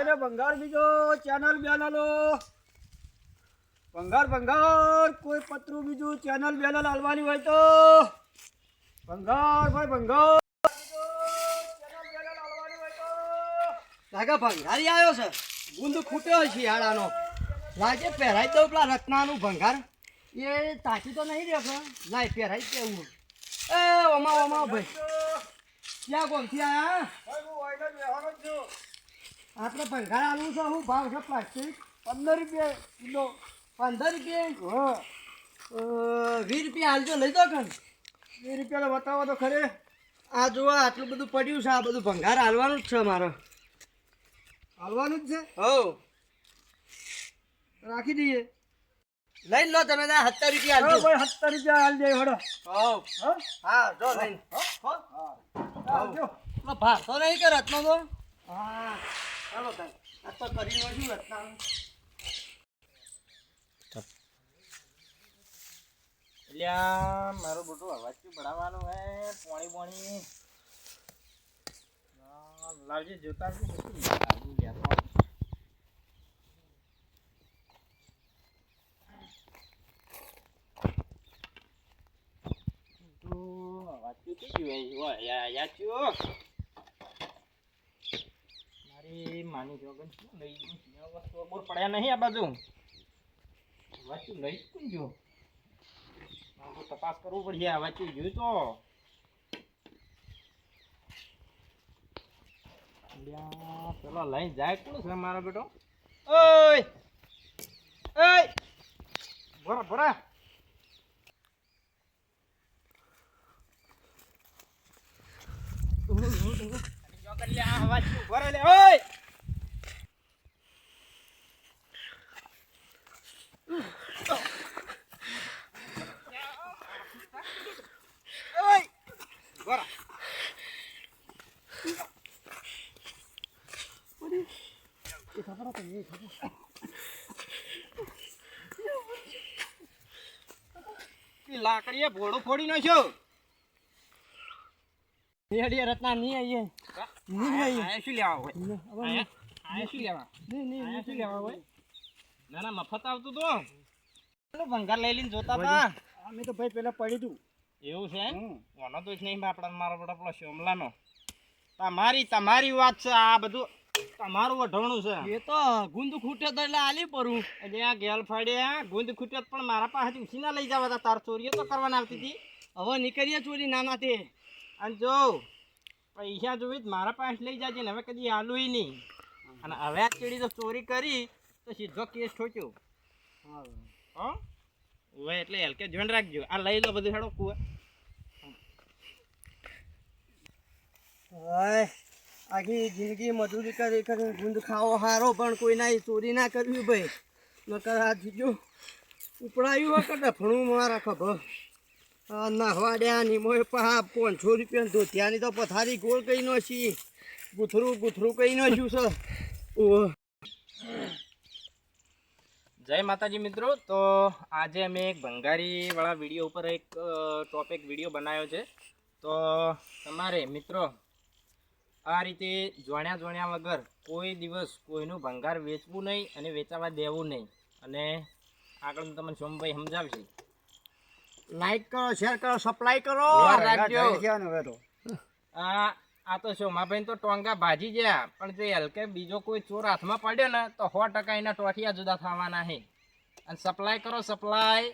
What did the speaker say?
એને ભંગાર બીજો ચેનલ બેનલો ભંગાર ભંગાર કોઈ પતરું બીજું ચેનલ બેનલ હાલવાની હોય તો. ભંગાર ભાઈ ભંગાર. ભંગારી આવ્યો છે. ગુંદ ખૂટ્યો છે શિયાળાનો લાગે પહેરાઈ દઉં પેલા રત્નાનું ભંગાર. એ તાકી તો નહીં રહ્યો લાય પહેરાઈ દેવું. એ ઓમા ઓમા ભાઈ. ક્યાં કોમથી આયા? આપણે ભંગાર આલુ છે શું ભાવ છે પ્લાસ્ટિક પંદર રૂપિયા કિલો. પંદર રૂપિયા હા. વીસ રૂપિયા હાલજો લઈ દો કણ વીસ રૂપિયા બતાવો તો ખરે. આ જુઓ આટલું બધું પડ્યું છે આ બધું ભંગાર હાલવાનું જ છે મારે હાલવાનું જ છે? હો રાખી દઈએ. લઈ લો તમે ના સત્તર રૂપિયા હા હાલજો ભાઈ સત્તર રૂપિયા હાલ જાય હડો હો હા હા જો લઈને. આવજો ભાવ તો નહીં કરે રત્નો તો હા. ચાલો આ છું મારો બોટો અવાજથી ભરાવાનો હે પોણી પોણી લાવજે જોતા તો અવાજ તો થઈ હોય હે. ઓય, માની જોગન શું લઈ? આ બોર પડ્યા નહીં આ બાજુ. વાંચું, લઈ જ કોણ ગયો? મારે તપાસ કરવું પડશે, આ વાંચ્યું જોયું તો. પેલો લઈ જાય કોણ છે મારો બેટો? ઓય! ઓય! ભરા ભરા લાકડીએ ભોળો ફોડી નાખ્યો. રેડિયા રત્ના નહીં આવીએ આયા શું લેવા હોય? આયા? આયા શું લેવા? આયા શું લેવા હોય? ના ના મફત આવતું તો. પેલું ભંગાર લઈ લઈને જોતા હતા અમે તો ભાઈ પેલા પડી તું એવું છે ઓનો દોષ નહીં આપણા મારો બેટા પેલો શોમલાનો. તમારી તમારી વાત છે આ બધું તમારું વઢવણું છે. એ તો ગુંદ ખૂટે તો એટલે આલી પરું. એટલે આ ગેલ ફાડ્યા ગુંદ ખૂટ્યો પણ મારા પાસે ઉછીના લઈ જવા હતા. તાર ચોરીઓ તો કરવાના આવતી હતી. હવે નીકળીએ ચોરી નાના તે અને જો પૈસા જોવી તો મારા પાસે લઈ જાજે ને હવે કદી આલું નહીં. અને હવે આ ચીડી તો ચોરી કરી તો સીધો કેસ ઠોક્યો. હા. હવે એટલે હલકે જોઈને રાખજો. આ લઈ લો બધું હેડો કુવા. આખી જિંદગી મજૂરી કરી કરી ગુંદ ખાવો હારો પણ કોઈના ચોરી ના કરવી ભાઈ. નકર આ જીજો ઉપડાયું હોય કે ફણું મારા ખબર નહવાડ્યા નિમોય પા પાંચસો રૂપિયા ધોતિયાની તો પથારી ગોળ કઈ નો છી. ગુથરું ગુથરું કઈ નો છું, સર. જય માતાજી મિત્રો, તો આજે અમે એક ભંગારીવાળા વીડિયો ઉપર એક ટોપિક વીડિયો બનાવ્યો છે. તો તમારે મિત્રો આ રીતે જોણ્યા જોણ્યા વગર કોઈ દિવસ કોઈનું ભંગાર વેચવું નહીં અને વેચાવા દેવું નહીં. અને આગળ તમને સોમભાઈ સમજાવશે. લાઈક કરો શેર કરો સપ્લાય કરો. રાખજો. આ આ તો સોમાભાઈ તો ટોંગા ભાજી ગયા પણ તે હલકે બીજો કોઈ ચોર હાથમાં પડ્યો ને તો સો ટકા એના ટોઠિયા જુદા થવાના છે. અને સપ્લાય કરો સપ્લાય